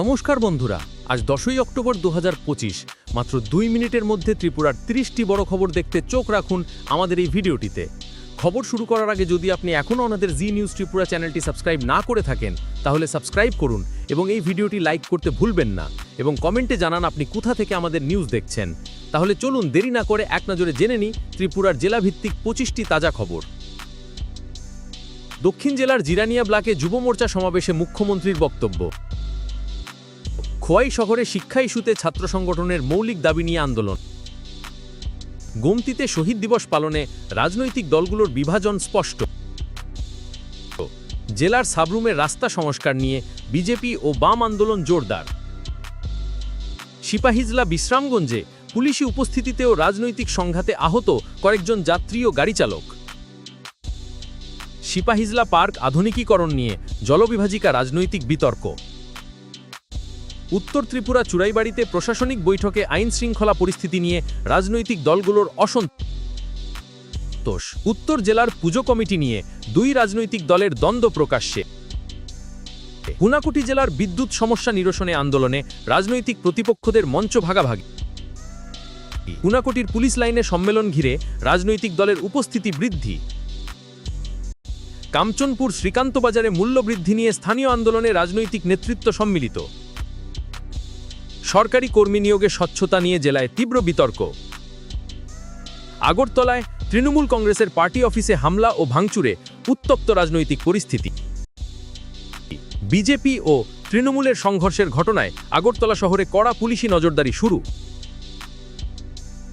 নমস্কার বন্ধুরা, আজ দশই অক্টোবর দু হাজার পঁচিশ, মাত্র দুই মিনিটের মধ্যে ত্রিপুরার তিরিশটি বড় খবর দেখতে চোখ রাখুন আমাদের এই ভিডিওটিতে। খবর শুরু করার আগে যদি আপনি এখনও আমাদের জি নিউজ ত্রিপুরা চ্যানেলটি সাবস্ক্রাইব না করে থাকেন, তাহলে সাবস্ক্রাইব করুন এবং এই ভিডিওটি লাইক করতে ভুলবেন না এবং কমেন্টে জানান আপনি কোথা থেকে আমাদের নিউজ দেখছেন। তাহলে চলুন দেরি না করে এক নজরে জেনে নিই ত্রিপুরার জেলাভিত্তিক পঁচিশটি তাজা খবর। দক্ষিণ জেলার জিরানিয়া ব্লকে যুব মোর্চা সমাবেশে মুখ্যমন্ত্রীর বক্তব্য। খোয়াই শহরে শিক্ষা ইস্যুতে ছাত্র সংগঠনের মৌলিক দাবি নিয়ে আন্দোলন। গোমতিতে শহীদ দিবস পালনে রাজনৈতিক দলগুলোর বিভাজন স্পষ্ট। জেলার সাবরুমের রাস্তা সংস্কার নিয়ে বিজেপি ও বাম আন্দোলন জোরদার। সিপাহিজলা বিশ্রামগঞ্জে পুলিশি উপস্থিতিতেও রাজনৈতিক সংঘাতে আহত কয়েকজন যাত্রী ও গাড়ি চালক। সিপাহিজলা পার্ক আধুনিকীকরণ নিয়ে জলবিভাজিকা রাজনৈতিক বিতর্ক। উত্তর ত্রিপুরা চুরাইবাড়িতে প্রশাসনিক বৈঠকে আইন শৃঙ্খলা পরিস্থিতি নিয়ে রাজনৈতিক দলগুলোর অসন্তোষ উত্তর জেলার পুজো কমিটি নিয়ে দুই রাজনৈতিক দলের দ্বন্দ্ব প্রকাশ্যে। হুনাকুটি জেলার বিদ্যুৎ সমস্যা নিরসনে আন্দোলনে রাজনৈতিক প্রতিপক্ষদের মঞ্চ ভাগাভাগি। হুনাকুটির পুলিশ লাইনে সম্মেলন ঘিরে রাজনৈতিক দলের উপস্থিতি বৃদ্ধি। কামচনপুর শ্রীকান্ত বাজারে মূল্য বৃদ্ধি নিয়ে স্থানীয় আন্দোলনে রাজনৈতিক নেতৃত্ব সম্মিলিত। সরকারি কর্মী নিয়োগে স্বচ্ছতা নিয়ে জেলায় তীব্র বিতর্ক। আগরতলায় তৃণমূল কংগ্রেসের পার্টি অফিসে হামলা ও ভাঙচুরে উত্তপ্ত রাজনৈতিক পরিস্থিতি। বিজেপি ও তৃণমূলের সংঘর্ষের ঘটনায় আগরতলা শহরে কড়া পুলিশি নজরদারি শুরু।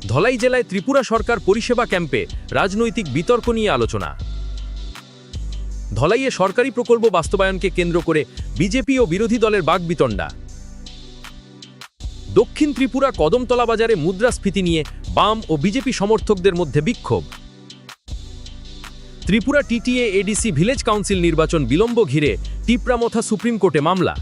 ধলাই জেলায় ত্রিপুরা সরকার পরিষেবা ক্যাম্পে রাজনৈতিক বিতর্ক নিয়ে আলোচনা। ধলাইয়ে সরকারি প্রকল্প বাস্তবায়নকে কেন্দ্র করে বিজেপি ও বিরোধী দলের বাগবিতণ্ডা দক্ষিণ ত্রিপুরা কদমতলা বাজারে মুদ্রাস্ফীতি নিয়ে বাম ও বিজেপি সমর্থকদের মধ্যে বিক্ষোভ। Tripura TTA ADC village council নির্বাচন বিলম্ব ঘিরে টিপ্রামথা সুপ্রিম কোর্টে মামলা।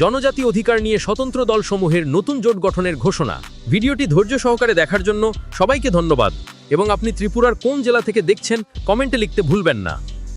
জনজাতি অধিকার নিয়ে স্বতন্ত্র দলসমূহের নতুন জোট গঠনের ঘোষণা। ভিডিওটি ধৈর্য সহকারে দেখার জন্য সবাইকে ধন্যবাদ। এবং আপনি ত্রিপুরার কোন জেলা থেকে দেখছেন, কমেন্টে লিখতে ভুলবেন না।